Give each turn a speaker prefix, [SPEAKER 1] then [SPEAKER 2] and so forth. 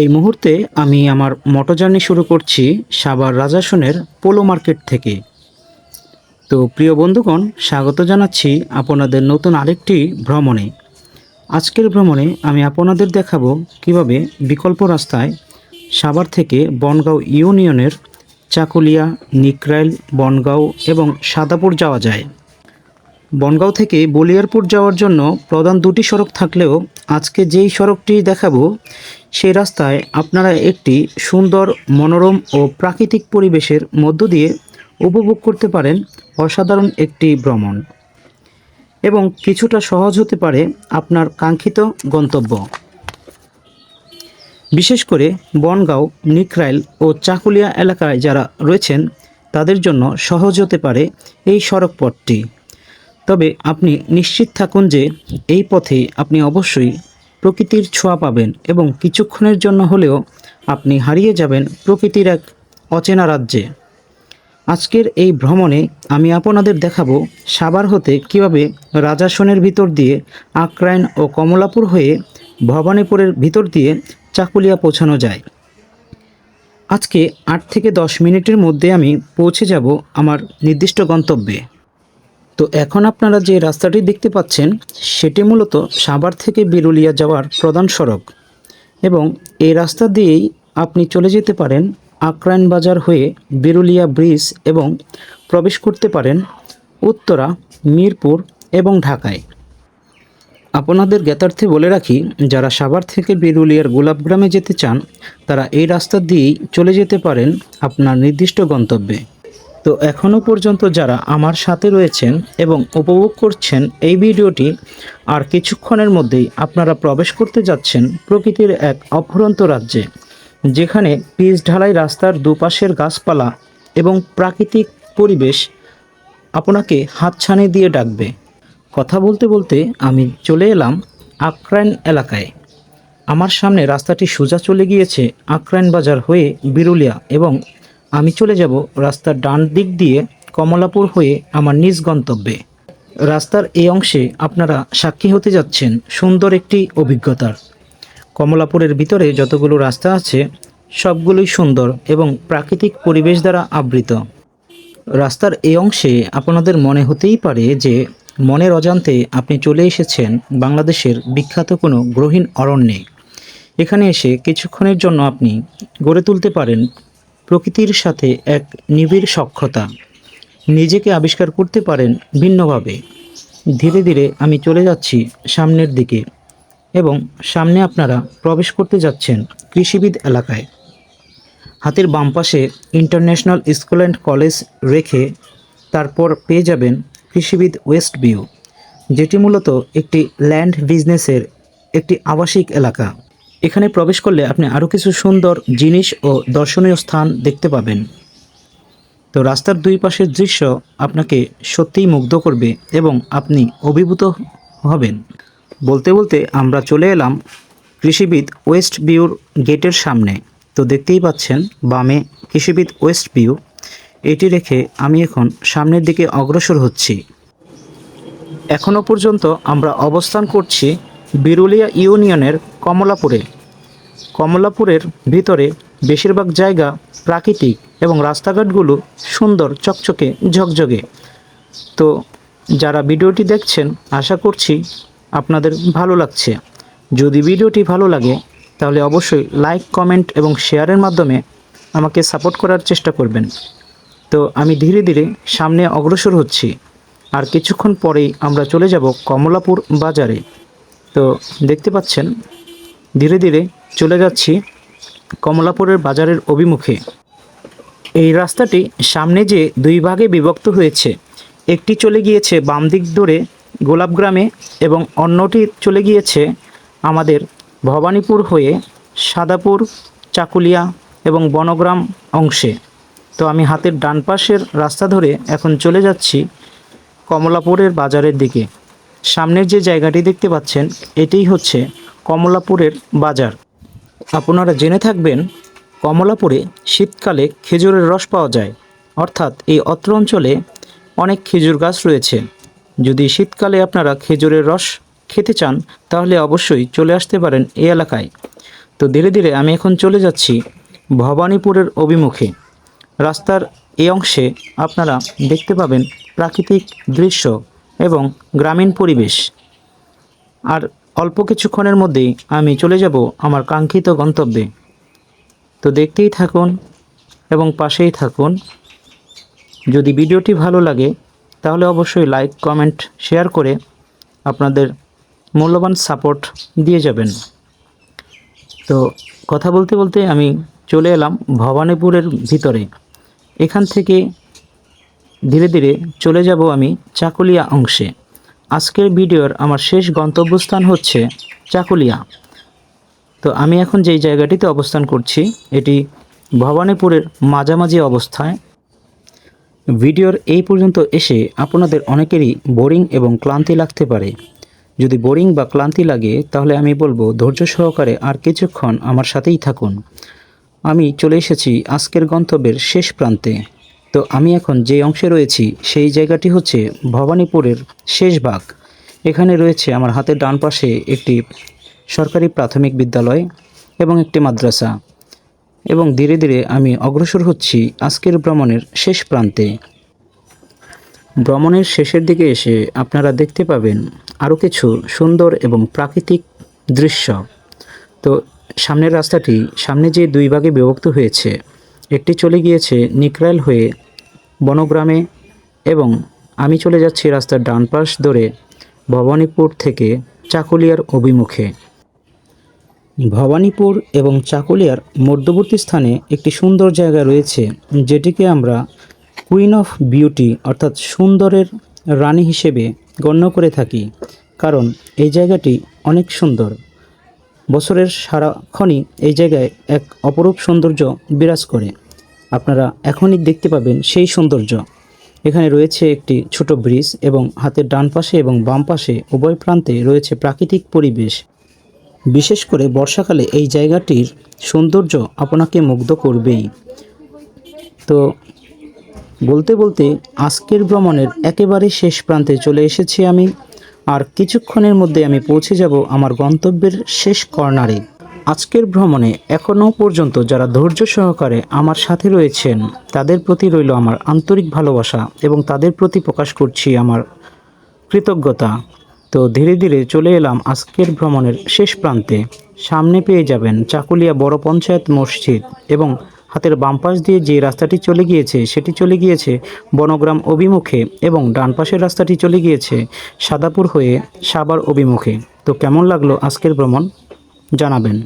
[SPEAKER 1] এই মুহূর্তে আমি আমার মোটর জার্নি শুরু করছি সাভার রাজাসনের পোলো মার্কেট থেকে। তো প্রিয় বন্ধুগণ, স্বাগত জানাচ্ছি আপনাদের নতুন আরেকটি ভ্রমণে। আজকের ভ্রমণে আমি আপনাদের দেখাবো কীভাবে বিকল্প রাস্তায় সাভার থেকে বনগাঁও ইউনিয়নের চাকুলিয়া, নিকরাইল, বনগাঁও এবং সাদাপুর যাওয়া যায়। বনগাঁও থেকে বলিয়ারপুর যাওয়ার জন্য প্রধান দুটি সড়ক থাকলেও আজকে যেই সড়কটি দেখাবো, সেই রাস্তায় আপনারা একটি সুন্দর মনোরম ও প্রাকৃতিক পরিবেশের মধ্য দিয়ে উপভোগ করতে পারেন অসাধারণ একটি ভ্রমণ। এবং কিছুটা সহজ হতে পারে আপনার কাঙ্ক্ষিত গন্তব্য। বিশেষ করে বনগাঁও, নিকরাইল ও চাকুলিয়া এলাকায় যারা রয়েছেন, তাদের জন্য সহজ হতে পারে এই সড়ক পথটি তবে আপনি নিশ্চিত থাকুন যে এই পথে আপনি অবশ্যই প্রকৃতির ছোঁয়া পাবেন এবং কিছুক্ষণের জন্য হলেও আপনি হারিয়ে যাবেন প্রকৃতির এক অচেনা রাজ্যে। আজকের এই ভ্রমণে আমি আপনাদের দেখাবো সাবার হতে কীভাবে রাজাসনের ভিতর দিয়ে আক্রাইন ও কমলাপুর হয়ে ভবানীপুরের ভিতর দিয়ে চাকুলিয়া পৌঁছানো যায়। আজকে আট থেকে দশ মিনিটের মধ্যে আমি পৌঁছে যাব আমার নির্দিষ্ট গন্তব্যে। তো এখন আপনারা যে রাস্তাটি দেখতে পাচ্ছেন, সেটি মূলত সাভার থেকে বিরুলিয়া যাওয়ার প্রধান সড়ক এবং এই রাস্তা দিয়েই আপনি চলে যেতে পারেন আক্রাইন বাজার হয়ে বিরুলিয়া ব্রিজ এবং প্রবেশ করতে পারেন উত্তরা, মিরপুর এবং ঢাকায়। আপনাদের জ্ঞাতার্থে বলে রাখি, যারা সাভার থেকে বিরুলিয়ার গোলাপগ্রামে যেতে চান, তারা এই রাস্তা দিয়েই চলে যেতে পারেন আপনার নির্দিষ্ট গন্তব্যে। তো এখনও পর্যন্ত যারা আমার সাথে রয়েছেন এবং উপভোগ করছেন এই ভিডিওটি, আর কিছুক্ষণের মধ্যেই আপনারা প্রবেশ করতে যাচ্ছেন প্রকৃতির এক অফুরন্ত রাজ্যে, যেখানে পিচ ঢালাই রাস্তার দুপাশের গাছপালা এবং প্রাকৃতিক পরিবেশ আপনাকে হাতছানি দিয়ে ডাকবে। কথা বলতে বলতে আমি চলে এলাম আক্রাইন এলাকায়। আমার সামনে রাস্তাটি সোজা চলে গিয়েছে আক্রাইন বাজার হয়ে বিরুলিয়া এবং আমি চলে যাব রাস্তার ডান দিক দিয়ে কমলাপুর হয়ে আমার নিজ গন্তব্যে। রাস্তার এই অংশে আপনারা সাক্ষী হতে যাচ্ছেন সুন্দর একটি অভিজ্ঞতার। কমলাপুরের ভিতরে যতগুলো রাস্তা আছে, সবগুলোই সুন্দর এবং প্রাকৃতিক পরিবেশ দ্বারা আবৃত। রাস্তার এই অংশে আপনাদের মনে হতেই পারে যে মনের অজান্তে আপনি চলে এসেছেন বাংলাদেশের বিখ্যাত কোনো গ্রহীণ অরণ্যে। এখানে এসে কিছুক্ষণের জন্য আপনি গড়ে তুলতে পারেন প্রকৃতির সাথে এক নিবিড় সক্ষতা। নিজেকে আবিষ্কার করতে পারেন ভিন্নভাবে। ধীরে ধীরে আমি চলে যাচ্ছি সামনের দিকে এবং সামনে আপনারা প্রবেশ করতে যাচ্ছেন কৃষিবিদ এলাকায়। হাতের বাম পাশে ইন্টারন্যাশনাল স্কুল অ্যান্ড কলেজ রেখে তারপর পেয়ে যাবেন কৃষিবিদ ওয়েস্ট ভিউ, যেটি মূলত একটি ল্যান্ড বিজনেসের একটি আবাসিক এলাকা। এখানে প্রবেশ করলে আপনি আরও কিছু সুন্দর জিনিস ও দর্শনীয় স্থান দেখতে পাবেন। তো রাস্তার দুই পাশের দৃশ্য আপনাকে সত্যিই মুগ্ধ করবে এবং আপনি অভিভূত হবেন। বলতে বলতে আমরা চলে এলাম কৃষিবিদ ওয়েস্ট ভিউর গেটের সামনে। তো দেখতেই পাচ্ছেন বামে কৃষিবিদ ওয়েস্ট ভিউ। এটি রেখে আমি এখন সামনের দিকে অগ্রসর হচ্ছি। এখনও পর্যন্ত আমরা অবস্থান করছি বিরুলিয়া ইউনিয়নের কমলাপুরে। কমলাপুরের ভিতরে বেশিরভাগ জায়গা প্রাকৃতিক এবং রাস্তাঘাটগুলো সুন্দর, চকচকে, ঝকঝকে। তো যারা ভিডিওটি দেখছেন, আশা করছি আপনাদের ভালো লাগছে। যদি ভিডিওটি ভালো লাগে, তাহলে অবশ্যই লাইক, কমেন্ট এবং শেয়ারের মাধ্যমে আমাকে সাপোর্ট করার চেষ্টা করবেন। তো আমি ধীরে ধীরে সামনে অগ্রসর হচ্ছি। আর কিছুক্ষণ পরেই আমরা চলে যাব কমলাপুর বাজারে। তো দেখতে পাচ্ছেন, ধীরে ধীরে চলে যাচ্ছি কমলাপুরের বাজারের অভিমুখে। এই রাস্তাটি সামনে যে দুই ভাগে বিভক্ত হয়েছে, একটি চলে গিয়েছে বাম দিক ধরে গোলাপগ্রামে এবং অন্যটি চলে গিয়েছে আমাদের ভবানীপুর হয়ে সাদাপুর, চাকুলিয়া এবং বনগ্রাম অংশে। তো আমি হাতের ডান পাশের রাস্তা ধরে এখন চলে যাচ্ছি কমলাপুরের বাজারের দিকে। সামনের যে জায়গাটি দেখতে পাচ্ছেন, এটিই হচ্ছে কমলাপুরের বাজার। আপনারা জেনে থাকবেন, কমলাপুরে শীতকালে খেজুরের রস পাওয়া যায়। অর্থাৎ এই অত্র অঞ্চলে অনেক খেজুর গাছ রয়েছে। যদি শীতকালে আপনারা খেজুরের রস খেতে চান, তাহলে অবশ্যই চলে আসতে পারেন এই এলাকায়। তো ধীরে ধীরে আমি এখন চলে যাচ্ছি ভবানীপুরের অভিমুখে। রাস্তার এই অংশে আপনারা দেখতে পাবেন প্রাকৃতিক দৃশ্য। এবং গ্রামীণ পরিবেশ। আর অল্প কিছুক্ষণের মধ্যেই আমি চলে যাব আমার কাঙ্ক্ষিত গন্তব্যে। তো দেখতেই থাকুন এবং পাশেই থাকুন। যদি ভিডিওটি ভালো লাগে, তাহলে অবশ্যই লাইক, কমেন্ট, শেয়ার করে আপনাদের মূল্যবান সাপোর্ট দিয়ে যাবেন। তো কথা বলতে বলতে আমি চলে এলাম ভবানীপুরের ভিতরে। এখান থেকে ধীরে ধীরে চলে যাব আমি চাকুলিয়া অংশে। আজকের ভিডিওর আমার শেষ গন্তব্যস্থান হচ্ছে চাকুলিয়া। তো আমি এখন যেই জায়গাটিতে অবস্থান করছি, এটি ভবানীপুরের মাঝামাঝি অবস্থায়। ভিডিওর এই পর্যন্ত এসে আপনাদের অনেকেরই বোরিং এবং ক্লান্তি লাগতে পারে। যদি বোরিং বা ক্লান্তি লাগে, তাহলে আমি বলব ধৈর্য সহকারে আর কিছুক্ষণ আমার সাথেই থাকুন। আমি চলে এসেছি আজকের গন্তব্যের শেষ প্রান্তে। তো আমি এখন যে অংশে রয়েছি, সেই জায়গাটি হচ্ছে ভবানীপুরের শেষ ভাগ এখানে রয়েছে আমার হাতের ডান পাশে একটি সরকারি প্রাথমিক বিদ্যালয় এবং একটি মাদ্রাসা। এবং ধীরে ধীরে আমি অগ্রসর হচ্ছি আজকের ভ্রমণের শেষ প্রান্তে। ভ্রমণের শেষের দিকে এসে আপনারা দেখতে পাবেন আরও কিছু সুন্দর এবং প্রাকৃতিক দৃশ্য। তো সামনের রাস্তাটি, সামনে যে দুই ভাগে বিভক্ত হয়েছে একটি চলে গিয়েছে নিকরাইল হয়ে বনগ্রামে এবং আমি চলে যাচ্ছি রাস্তার ডান পাশ ধরে ভবানীপুর থেকে চাকুলিয়ার অভিমুখে। ভবানীপুর এবং চাকুলিয়ার মধ্যবর্তী স্থানে একটি সুন্দর জায়গা রয়েছে, যেটিকে আমরা কুইন অফ বিউটি অর্থাৎ সুন্দরের রানী হিসেবে গণ্য করে থাকি, কারণ এই জায়গাটি অনেক সুন্দর। বছরের সারাক্ষণই এই জায়গায় এক অপরূপ সৌন্দর্য বিরাজ করে। আপনারা এখনই দেখতে পাবেন সেই সৌন্দর্য। এখানে রয়েছে একটি ছোট ব্রিজ এবং হাতের ডান পাশে এবং বাম পাশে উভয় প্রান্তে রয়েছে প্রাকৃতিক পরিবেশ। বিশেষ করে বর্ষাকালে এই জায়গাটির সৌন্দর্য আপনাকে মুগ্ধ করবেই। তো বলতে বলতে আজকের ভ্রমণের একেবারে শেষ প্রান্তে চলে এসেছি আমি। আর কিছুক্ষণের মধ্যে আমি পৌঁছে যাব আমার গন্তব্যের শেষ কর্নারে। আজকের ভ্রমণে এখনও পর্যন্ত যারা ধৈর্য সহকারে আমার সাথে রয়েছেন, তাদের প্রতি রইল আমার আন্তরিক ভালোবাসা এবং তাদের প্রতি প্রকাশ করছি আমার কৃতজ্ঞতা। তো ধীরে ধীরে চলে এলাম আজকের ভ্রমণের শেষ প্রান্তে। সামনে পেয়ে যাবেন চাকুলিয়া বড় পঞ্চায়েত মসজিদ এবং হাতের বাম পাশ দিয়ে যে রাস্তাটি চলে গিয়েছে, সেটি চলে গিয়েছে বনগ্রাম অভিমুখে এবং ডান পাশের রাস্তাটি চলে গিয়েছে সাদাপুর হয়ে সাবার অভিমুখে। তো কেমন লাগল আজকের ভ্রমণ? জানাবেন।